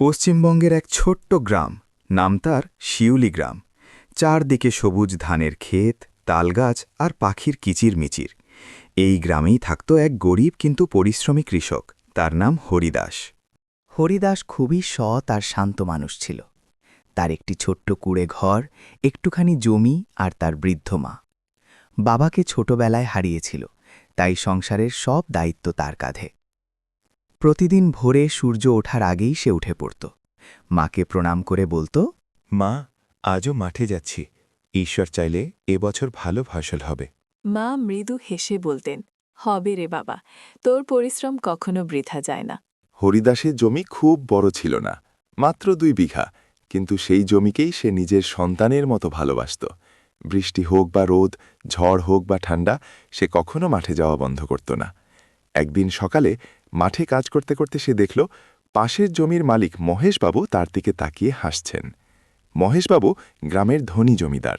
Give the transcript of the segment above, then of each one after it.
পশ্চিমবঙ্গের এক ছোট্ট গ্রাম, নাম তার শিউলি গ্রাম। চারদিকে সবুজ ধানের ক্ষেত, তালগাছ আর পাখির কিচিরমিচির। এই গ্রামেই থাকত এক গরিব কিন্তু পরিশ্রমী কৃষক, তার নাম হরিদাস। হরিদাস খুবই সৎ আর শান্ত মানুষ ছিল। তার একটি ছোট্ট কুড়ে ঘর, একটুখানি জমি আর তার বৃদ্ধ মা। বাবাকে ছোটবেলায় হারিয়েছিল, তাই সংসারের সব দায়িত্ব তার কাঁধে। প্রতিদিন ভোরে সূর্য ওঠার আগেই সে উঠে পড়ত। মাকে প্রণাম করে বলতো মা আজও মাঠে যাচ্ছি। ঈশ্বর চাইলে এবছর ভালো ফসল হবে। মা মৃদু হেসে বলতেন হবে রে বাবা তোর পরিশ্রম কখনো বৃথা যায় না। হরিদাসের জমি খুব বড় ছিল না মাত্র দুই বিঘা কিন্তু সেই জমিকেই সে নিজের সন্তানের মতো ভালোবাসত। বৃষ্টি হোক বা রোদ ঝড় হোক বা ঠান্ডা সে কখনো মাঠে যাওয়া বন্ধ করত না। একদিন সকালে মাঠে কাজ করতে করতে সে দেখল পাশের জমির মালিক মহেশবাবু তার দিকে তাকিয়ে হাসছেন। মহেশবাবু গ্রামের ধনী জমিদার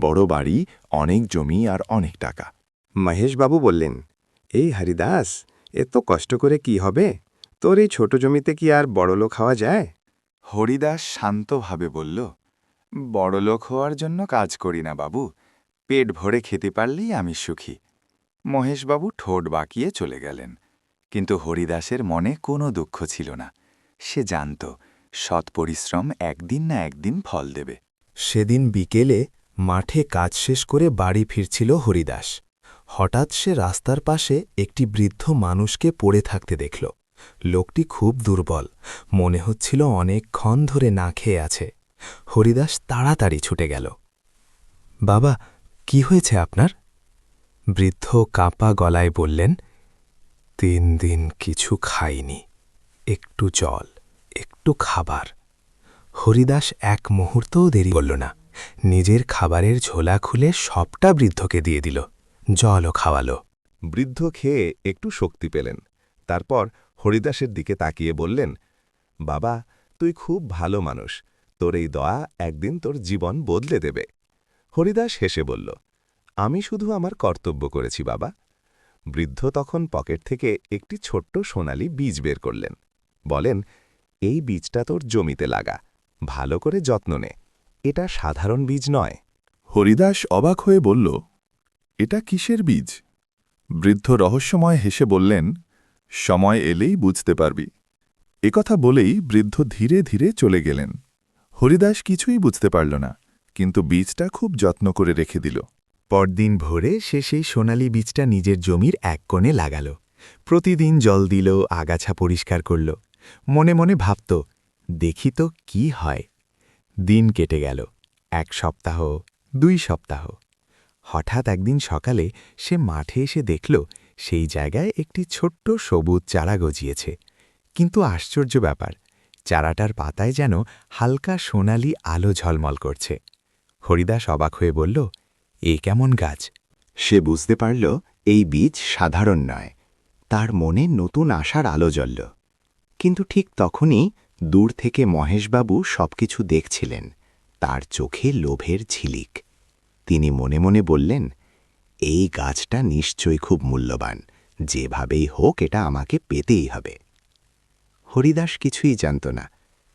বড় বাড়ি অনেক জমি আর অনেক টাকা। মহেশবাবু বললেন এই হরিদাস এত কষ্ট করে কি হবে? তোর এই ছোট জমিতে কি আর বড়লোক হওয়া যায়? হরিদাস শান্তভাবে বলল বড়লোক হওয়ার জন্য কাজ করি না বাবু। পেট ভরে খেতে পারলেই আমি সুখী। মহেশবাবু ঠোঁট বাঁকিয়ে চলে গেলেন, কিন্তু হরিদাসের মনে কোনো দুঃখ ছিল না। সে জানত, সৎ পরিশ্রম একদিন না একদিন ফল দেবে। সেদিন বিকেলে মাঠে কাজ শেষ করে বাড়ি ফিরছিল হরিদাস। হঠাৎ সে রাস্তার পাশে একটি বৃদ্ধ মানুষকে পড়ে থাকতে দেখল। লোকটি খুব দুর্বল, মনে হচ্ছিল অনেকক্ষণ ধরে না খেয়ে আছে। হরিদাস তাড়াতাড়ি ছুটে গেল। বাবা, কি হয়েছে আপনার? বৃদ্ধ কাঁপা গলায় বললেন, তিন দিন কিছু খাইনি, একটু জল, একটু খাবার। হরিদাস এক মুহূর্তও দেরি করল না। নিজের খাবারের ঝোলা খুলে সবটা বৃদ্ধকে দিয়ে দিল, জলও খাওয়ালো। বৃদ্ধ খেয়ে একটু শক্তি পেলেন। তারপর হরিদাসের দিকে তাকিয়ে বললেন, বাবা, তুই খুব ভালো মানুষ। তোর এই দয়া একদিন তোর জীবন বদলে দেবে। হরিদাস হেসে বলল আমি শুধু আমার কর্তব্য করেছি, বাবা। বৃদ্ধ তখন পকেট থেকে একটি ছোট্ট সোনালি বীজ বের করলেন। বলেন, এই বীজটা তোর জমিতে লাগা। ভালো করে যত্ন নে। এটা সাধারণ বীজ নয়। হরিদাস অবাক হয়ে বলল, এটা কিসের বীজ? বৃদ্ধ রহস্যময় হেসে বললেন, সময় এলেই বুঝতে পারবি। একথা বলেই বৃদ্ধ ধীরে ধীরে চলে গেলেন। হরিদাস কিছুই বুঝতে পারল না, কিন্তু বীজটা খুব যত্ন করে রেখে দিল। পরদিন ভোরে সে সেই সোনালি বীজটা নিজের জমির এক কোণে লাগাল। প্রতিদিন জল দিল, আগাছা পরিষ্কার করল। মনে মনে ভাবত, দেখি তো কি হয়? দিন কেটে গেল, এক সপ্তাহ, দুই সপ্তাহ। হঠাৎ একদিন সকালে সে মাঠে এসে দেখল, সেই জায়গায় একটি ছোট্ট সবুজ চারা গজিয়েছে। কিন্তু আশ্চর্য ব্যাপার, চারাটার পাতায় যেন হালকা সোনালি আলো ঝলমল করছে। হরিদাস অবাক হয়ে বলল এ কেমন গাছ? সে বুঝতে পারল এই বীজ সাধারণ নয়, তার মনে নতুন আশার আলো জ্বলল। কিন্তু ঠিক তখনই দূর থেকে মহেশবাবু সবকিছু দেখছিলেন, তার চোখে লোভের ঝিলিক। তিনি মনে মনে বললেন, এই গাছটা নিশ্চয়ই খুব মূল্যবান, যেভাবেই হোক এটা আমাকে পেতেই হবে। হরিদাস কিছুই জানত না,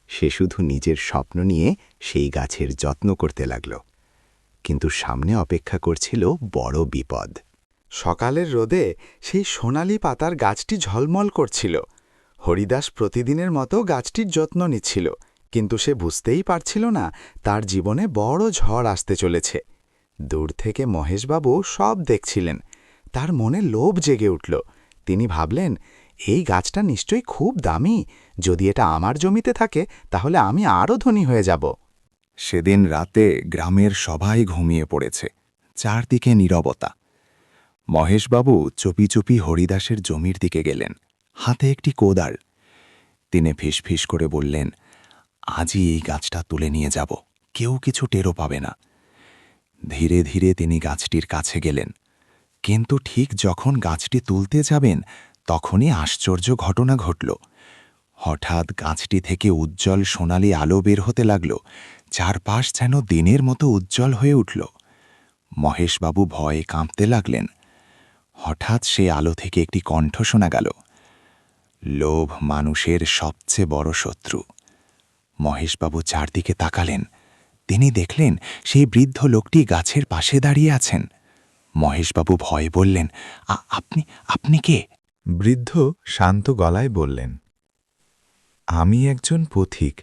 সে শুধু নিজের স্বপ্ন নিয়ে সেই গাছের যত্ন করতে লাগল। কিন্তু সামনে অপেক্ষা করছিল বড় বিপদ। সকালের রোদে সেই সোনালি পাতার গাছটি ঝলমল করছিল। হরিদাস প্রতিদিনের মতো গাছটির যত্ন নিচ্ছিল, কিন্তু সে বুঝতেই পারছিল না তার জীবনে বড় ঝড় আসতে চলেছে। দূর থেকে মহেশবাবু সব দেখছিলেন, তার মনে লোভ জেগে উঠল। তিনি ভাবলেন, এই গাছটা নিশ্চয়ই খুব দামি, যদি এটা আমার জমিতে থাকে, তাহলে আমি আরও ধনী হয়ে যাব। সেদিন রাতে গ্রামের সবাই ঘুমিয়ে পড়েছে, চারদিকে নীরবতা। মহেশবাবু চুপি চুপি হরিদাসের জমির দিকে গেলেন, হাতে একটি কোদাল। তিনি ফিসফিস করে বললেন, আজই এই গাছটা তুলে নিয়ে যাব, কেউ কিছু টেরও পাবে না। ধীরে ধীরে তিনি গাছটির কাছে গেলেন। কিন্তু ঠিক যখন গাছটি তুলতে যাবেন, তখনই আশ্চর্য ঘটনা ঘটল। হঠাৎ গাছটি থেকে উজ্জ্বল সোনালি আলো বের হতে লাগল চারপাশ যেন দিনের মতো উজ্জ্বল হয়ে উঠল। মহেশবাবু ভয়ে কাঁপতে লাগলেন। হঠাৎ সে আলো থেকে একটি কণ্ঠ শোনা গেল। লোভ মানুষের সবচেয়ে বড় শত্রু। মহেশবাবু চারদিকে তাকালেন। তিনি দেখলেন সেই বৃদ্ধ লোকটি গাছের পাশে দাঁড়িয়ে আছেন। মহেশবাবু ভয়ে বললেন আপনি আপনি কে? বৃদ্ধ শান্ত গলায় বললেন, আমি একজন পথিক,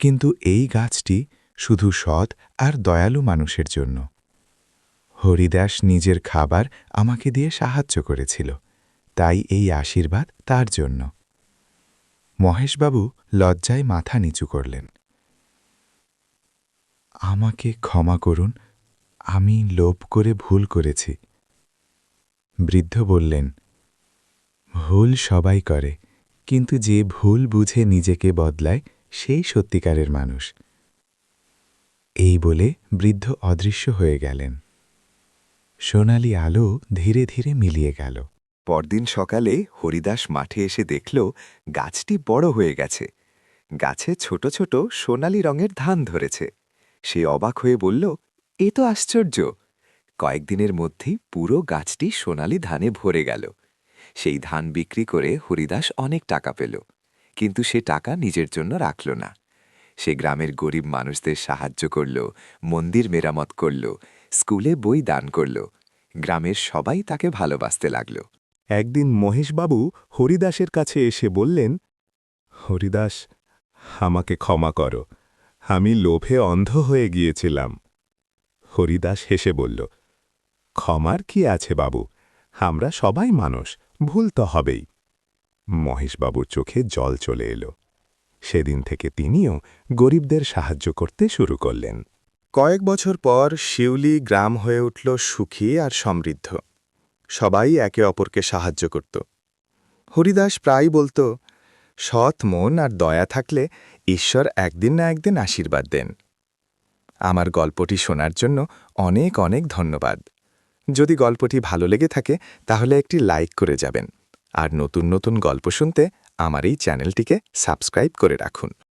কিন্তু এই গাছটি শুধু সৎ আর দয়ালু মানুষের জন্য। হরিদাস নিজের খাবার আমাকে দিয়ে সাহায্য করেছিল, তাই এই আশীর্বাদ তার জন্য। মহেশবাবু লজ্জায় মাথা নিচু করলেন। আমাকে ক্ষমা করুন, আমি লোভ করে ভুল করেছি। বৃদ্ধ বললেন, ভুল সবাই করে, কিন্তু যে ভুল বুঝে নিজেকে বদলায়, সেই সত্যিকারের মানুষ। এই বলে বৃদ্ধ অদৃশ্য হয়ে গেলেন। সোনালি আলো ধীরে ধীরে মিলিয়ে গেল। পরদিন সকালে হরিদাস মাঠে এসে দেখল গাছটি বড় হয়ে গেছে। গাছে ছোট ছোট সোনালি রঙের ধান ধরেছে। সে অবাক হয়ে বলল, এ তো আশ্চর্য! কয়েকদিনের মধ্যেই পুরো গাছটি সোনালি ধানে ভরে গেল। সেই ধান বিক্রি করে হরিদাস অনেক টাকা পেল। কিন্তু সে টাকা নিজের জন্য রাখল না। সে গ্রামের গরিব মানুষদের সাহায্য করল, মন্দির মেরামত করল, স্কুলে বই দান করল। গ্রামের সবাই তাকে ভালোবাসতে লাগল। একদিন মহেশবাবু হরিদাসের কাছে এসে বললেন, হরিদাস, আমাকে ক্ষমা করো। আমি লোভে অন্ধ হয়ে গিয়েছিলাম। হরিদাস হেসে বলল, ক্ষমার কি আছে বাবু? আমরা সবাই মানুষ, ভুল তো হবেই। মহেশবাবুর চোখে জল চলে এলো। সেদিন থেকে তিনিও গরিবদের সাহায্য করতে শুরু করলেন। কয়েক বছর পর শিউলি গ্রাম হয়ে উঠল সুখী আর সমৃদ্ধ। সবাই একে অপরকে সাহায্য করত। হরিদাস প্রায় বলত, সৎ মন আর দয়া থাকলে ঈশ্বর একদিন না একদিন আশীর্বাদ দেন। আমার গল্পটি শোনার জন্য অনেক অনেক ধন্যবাদ। যদি গল্পটি ভালো লেগে থাকে, তাহলে একটি লাইক করে যাবেন। আর নতুন নতুন গল্প শুনতে আমার এই চ্যানেলটিকে সাবস্ক্রাইব করে রাখুন।